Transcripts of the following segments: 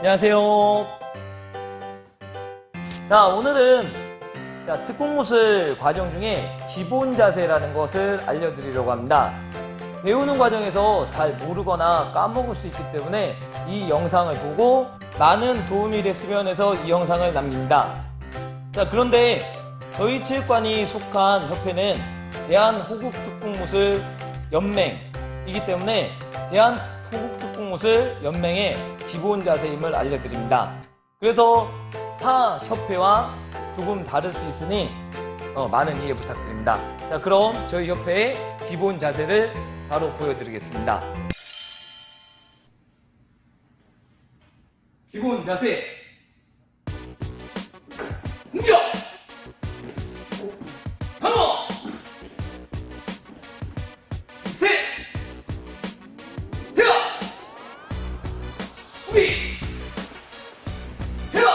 안녕하세요. 자, 오늘은 자, 특공무술 과정 중에 기본 자세라는 것을 알려드리려고 합니다. 배우는 과정에서 잘 모르거나 까먹을 수 있기 때문에 이 영상을 보고 많은 도움이 됐으면 해서 이 영상을 남깁니다. 자, 그런데 저희 체육관이 속한 협회는 대한호국특공무술 연맹이기 때문에 대한 호국특공무술 연맹의 기본 자세임을 알려드립니다. 그래서 타 협회와 조금 다를 수 있으니 어, 많은 이해 부탁드립니다. 자, 그럼 저희 협회의 기본 자세를 바로 보여드리겠습니다. 기본 자세. 우비! 헤어!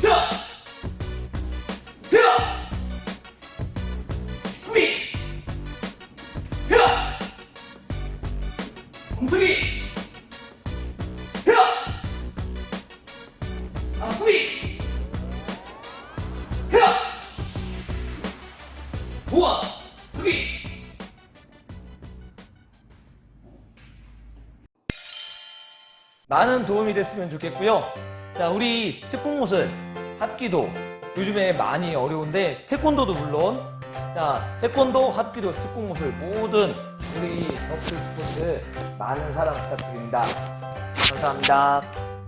자! 헤어! 우비! 헤어! 공수기! 헤어! 아프이! 헤어! 우와! 수기! 많은 도움이 됐으면 좋겠고요. 자, 우리 특공무술 합기도 요즘에 많이 어려운데 태권도도 물론 자, 태권도, 합기도, 특공무술 모든 우리 어플 스포츠 많은 사랑 부탁드립니다. 감사합니다.